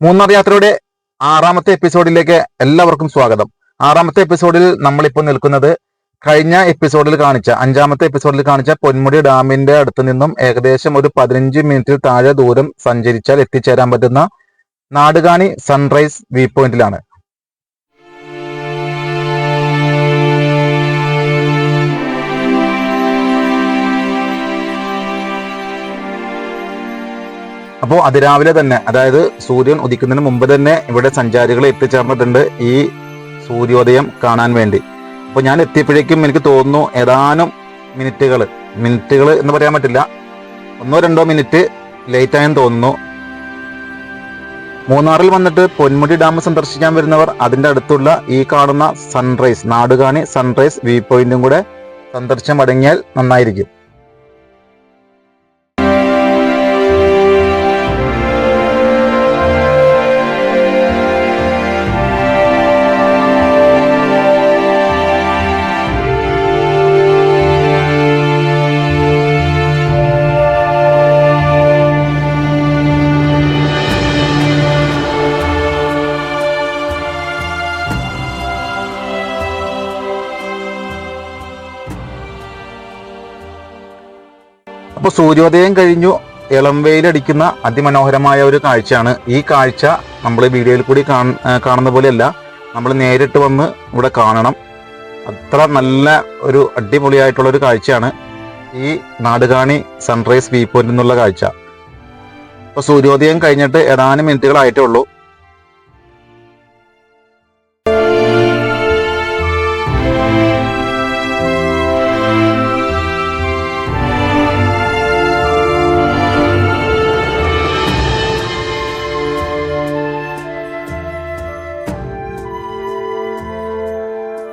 മൂന്നാർ യാത്രയുടെ ആറാമത്തെ എപ്പിസോഡിലേക്ക് എല്ലാവർക്കും സ്വാഗതം. ആറാമത്തെ എപ്പിസോഡിൽ നമ്മളിപ്പോൾ നിൽക്കുന്നത് കഴിഞ്ഞ എപ്പിസോഡിൽ കാണിച്ച അഞ്ചാമത്തെ എപ്പിസോഡിൽ കാണിച്ച പൊന്മുടി ഡാമിന്റെ അടുത്ത് നിന്നും ഏകദേശം ഒരു പതിനഞ്ച് മിനിറ്റിൽ താഴെ ദൂരം സഞ്ചരിച്ചാൽ എത്തിച്ചേരാൻ പറ്റുന്ന നാടുകാണി സൺറൈസ് വ്യൂ പോയിന്റിലാണ് അപ്പോൾ അതിരാവിലെ തന്നെ അതായത് സൂര്യൻ ഉദിക്കുന്നതിന് മുമ്പ് തന്നെ ഇവിടെ സഞ്ചാരികൾ എത്തിച്ചേർന്നിട്ടുണ്ട് ഈ സൂര്യോദയം കാണാൻ വേണ്ടി. അപ്പോൾ ഞാൻ എത്തിയപ്പോഴേക്കും എനിക്ക് തോന്നുന്നു ഏതാനും മിനിറ്റുകൾ മിനിറ്റുകൾ എന്ന് പറയാൻ പറ്റില്ല. ഒന്നോ രണ്ടോ മിനിറ്റ് ലേറ്റ് ആയെന്ന് തോന്നുന്നു. മൂന്നാറിൽ വന്നിട്ട് പൊന്മുടി ഡാം സന്ദർശിക്കാൻ വരുന്നവർ അതിന്റെ അടുത്തുള്ള ഈ കാണുന്ന സൺറൈസ് നാടുകാണി സൺറൈസ് വ്യൂ പോയിന്റും കൂടെ സന്ദർശനം അടങ്ങിയാൽ നന്നായിരിക്കും. അപ്പോൾ സൂര്യോദയം കഴിഞ്ഞു. ഇളം വെയിലടിക്കുന്ന അതിമനോഹരമായ ഒരു കാഴ്ചയാണ്. ഈ കാഴ്ച നമ്മൾ വീഡിയോയിൽ കൂടി കാണുന്ന പോലെയല്ല. നമ്മൾ നേരിട്ട് വന്ന് ഇവിടെ കാണണം. അത്ര നല്ല ഒരു അടിപൊളിയായിട്ടുള്ള ഒരു കാഴ്ചയാണ് ഈ നാടുകാണി സൺറൈസ് വ്യൂ പോയിന്റ് എന്നുള്ള കാഴ്ച. അപ്പോൾ സൂര്യോദയം കഴിഞ്ഞിട്ട് ഏതാനും മിനിറ്റുകളായിട്ടേ ഉള്ളൂ.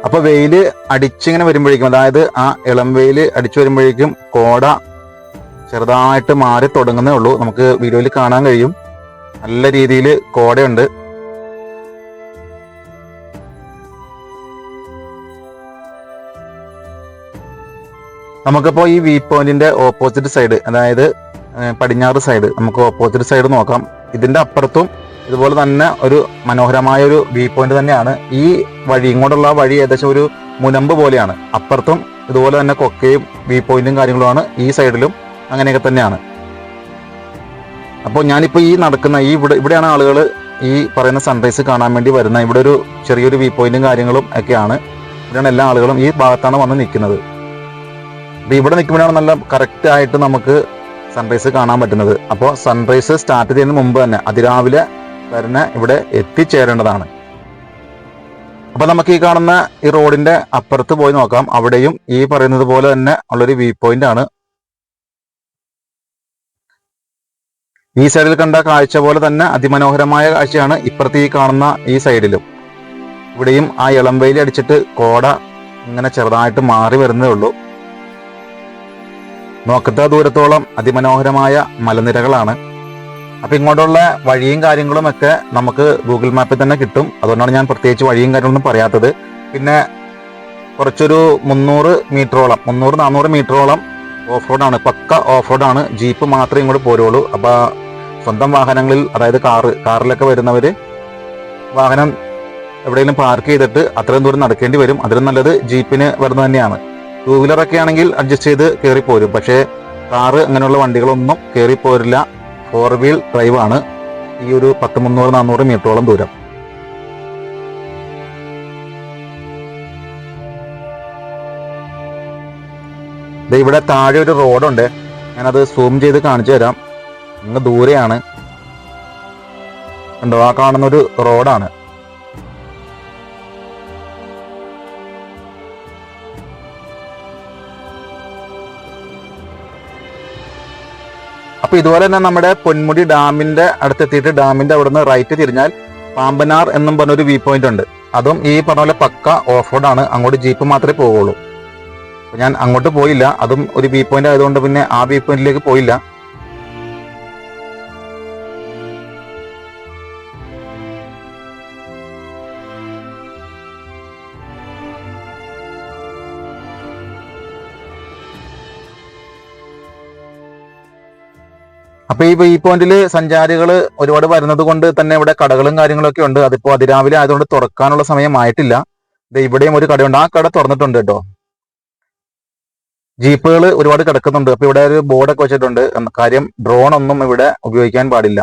അപ്പൊ വെയിൽ അടിച്ചിങ്ങനെ വരുമ്പോഴേക്കും അതായത് ആ ഇളം വെയിൽ അടിച്ചു വരുമ്പോഴേക്കും കോട ചെറുതായിട്ട് മാറി തുടങ്ങുന്നേ ഉള്ളൂ. നമുക്ക് വീഡിയോയിൽ കാണാൻ കഴിയും. നല്ല രീതിയിൽ കോടയുണ്ട്. നമുക്കിപ്പോ ഈ വി പോയിന്റിന്റെ ഓപ്പോസിറ്റ് സൈഡ് അതായത് പടിഞ്ഞാറ് സൈഡ് നമുക്ക് ഓപ്പോസിറ്റ് സൈഡ് നോക്കാം. ഇതിന്റെ അപ്പുറത്തും ഇതുപോലെ തന്നെ ഒരു മനോഹരമായ ഒരു വ്യൂ പോയിന്റ് തന്നെയാണ്. ഈ വഴി ഇങ്ങോട്ടുള്ള വഴി ഏകദേശം ഒരു മുനമ്പ് പോലെയാണ്. അപ്പുറത്തും ഇതുപോലെ തന്നെ കൊക്കയും വ്യൂ പോയിന്റും കാര്യങ്ങളുമാണ് ഈ സൈഡിലും അങ്ങനെയൊക്കെ തന്നെയാണ്. അപ്പോൾ ഞാനിപ്പോൾ ഈ നടക്കുന്ന ഈ ഇവിടെ ഇവിടെയാണ് ആളുകൾ ഈ പറയുന്ന സൺറൈസ് കാണാൻ വേണ്ടി വരുന്നത്. ഇവിടെ ഒരു ചെറിയൊരു വ്യൂ പോയിന്റും കാര്യങ്ങളും ഒക്കെയാണ്. ഇവിടെയാണ് എല്ലാ ആളുകളും ഈ ഭാഗത്താണ് വന്ന് നിൽക്കുന്നത്. അപ്പോൾ ഇവിടെ നിൽക്കുമ്പോഴാണ് നല്ല കറക്റ്റ് ആയിട്ട് നമുക്ക് സൺറൈസ് കാണാൻ പറ്റുന്നത്. അപ്പോൾ സൺറൈസ് സ്റ്റാർട്ട് ചെയ്യുന്നതിന് മുമ്പ് തന്നെ അതിരാവിലെ വരുന്ന ഇവിടെ എത്തിച്ചേരേണ്ടതാണ്. അപ്പൊ നമുക്ക് ഈ കാണുന്ന ഈ റോഡിന്റെ അപ്പുറത്ത് പോയി നോക്കാം. അവിടെയും ഈ പറയുന്നത് പോലെ തന്നെ ഉള്ളൊരു വ്യൂ പോയിന്റ് ആണ്. ഈ സൈഡിൽ കണ്ട കാഴ്ച പോലെ തന്നെ അതിമനോഹരമായ കാഴ്ചയാണ് ഇപ്പുറത്ത് ഈ കാണുന്ന ഈ സൈഡിലും ഇവിടെയും ആ ഇളം അടിച്ചിട്ട് കോട ഇങ്ങനെ ചെറുതായിട്ട് മാറി വരുന്നേ ഉള്ളൂ. നോക്കത്ത ദൂരത്തോളം അതിമനോഹരമായ മലനിരകളാണ്. അപ്പൊ ഇങ്ങോട്ടുള്ള വഴിയും കാര്യങ്ങളും ഒക്കെ നമുക്ക് ഗൂഗിൾ മാപ്പിൽ തന്നെ കിട്ടും. അതുകൊണ്ടാണ് ഞാൻ പ്രത്യേകിച്ച് വഴിയും കാര്യങ്ങളൊന്നും പറയാത്തത്. പിന്നെ കുറച്ചൊരു മുന്നൂറ് മീറ്ററോളം മുന്നൂറ് നാനൂറ് മീറ്ററോളം ഓഫ് റോഡാണ് പക്ക ഓഫ് റോഡാണ് ജീപ്പ് മാത്രമേ ഇങ്ങോട്ട് പോരുള്ളൂ. അപ്പൊ സ്വന്തം വാഹനങ്ങളിൽ അതായത് കാറ് കാറിലൊക്കെ വരുന്നവര് വാഹനം എവിടെയെങ്കിലും പാർക്ക് ചെയ്തിട്ട് അത്രയും ദൂരം നടക്കേണ്ടി വരും. അതിലും നല്ലത് ജീപ്പിന് വരുന്നത് തന്നെയാണ്. ടൂ വീലറൊക്കെ ആണെങ്കിൽ അഡ്ജസ്റ്റ് ചെയ്ത് കയറി പോരും. പക്ഷേ കാറ് അങ്ങനെയുള്ള വണ്ടികളൊന്നും കയറി പോരില്ല. ഫോർ വീൽ ഡ്രൈവ് ആണ്. ഈ ഒരു പത്ത് മുന്നൂറ് നാനൂറ് മീറ്ററോളം ദൂരം. ഇവിടെ താഴെ ഒരു റോഡുണ്ട് ഞാനത് സൂം ചെയ്ത് കാണിച്ചു തരാം. ഇങ്ങനെ ദൂരെയാണ്. ഉണ്ടോ ആ കാണുന്ന ഒരു റോഡാണ് അപ്പൊ ഇതുപോലെ തന്നെ നമ്മുടെ പൊന്മുടി ഡാമിന്റെ അടുത്തെത്തിയിട്ട് ഡാമിന്റെ അവിടുന്ന് റൈറ്റ് തിരിഞ്ഞാൽ പാമ്പനാർ എന്നും പറഞ്ഞൊരു വ്യൂ പോയിന്റ് ഉണ്ട്. അതും ഈ പറഞ്ഞ പോലെ പക്ക ഓഫ് റോഡ് ആണ്. അങ്ങോട്ട് ജീപ്പ് മാത്രമേ പോവുള്ളൂ. ഞാൻ അങ്ങോട്ട് പോയില്ല. അതും ഒരു വ്യൂ പോയിന്റ് ആയതുകൊണ്ട് പിന്നെ ആ വ്യൂ പോയിന്റിലേക്ക് പോയില്ല. അപ്പൊ ഈ വ്യൂ പോയിന്റിൽ സഞ്ചാരികൾ ഒരുപാട് വരുന്നത് കൊണ്ട് തന്നെ ഇവിടെ കടകളും കാര്യങ്ങളൊക്കെ ഉണ്ട്. അതിപ്പോ അതിരാവിലെ ആയതുകൊണ്ട് തുറക്കാനുള്ള സമയമായിട്ടില്ല ഇവിടെയും ഒരു കടയുണ്ട്. ആ കട തുറന്നിട്ടുണ്ട് കേട്ടോ. ജീപ്പുകൾ ഒരുപാട് കിടക്കുന്നുണ്ട്. അപ്പൊ ഇവിടെ ഒരു ബോർഡൊക്കെ വെച്ചിട്ടുണ്ട്. കാര്യം ഡ്രോൺ ഒന്നും ഇവിടെ ഉപയോഗിക്കാൻ പാടില്ല.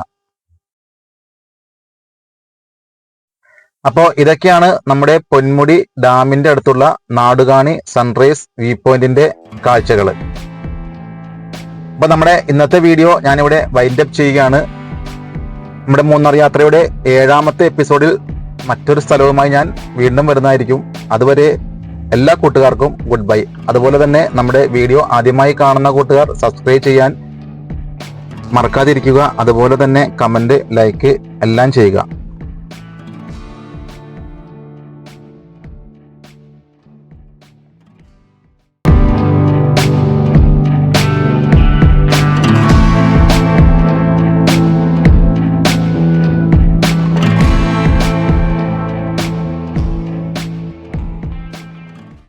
അപ്പോൾ ഇതൊക്കെയാണ് നമ്മുടെ പൊന്മുടി ഡാമിന്റെ അടുത്തുള്ള നാടുകാണി സൺറൈസ് വ്യൂ പോയിന്റിന്റെ കാഴ്ചകൾ അപ്പൊ നമ്മുടെ ഇന്നത്തെ വീഡിയോ ഞാനിവിടെ വൈൻഡ് അപ്പ് ചെയ്യുകയാണ്. നമ്മുടെ മൂന്നാർ യാത്രയുടെ ഏഴാമത്തെ എപ്പിസോഡിൽ മറ്റൊരു സ്ഥലവുമായി ഞാൻ വീണ്ടും വരുന്നതായിരിക്കും. അതുവരെ എല്ലാ കൂട്ടുകാർക്കും ഗുഡ് ബൈ അതുപോലെ തന്നെ നമ്മുടെ വീഡിയോ ആദ്യമായി കാണുന്ന കൂട്ടുകാർ സബ്സ്ക്രൈബ് ചെയ്യാൻ മറക്കാതിരിക്കുക. അതുപോലെ തന്നെ കമന്റ് ലൈക്ക് എല്ലാം ചെയ്യുക.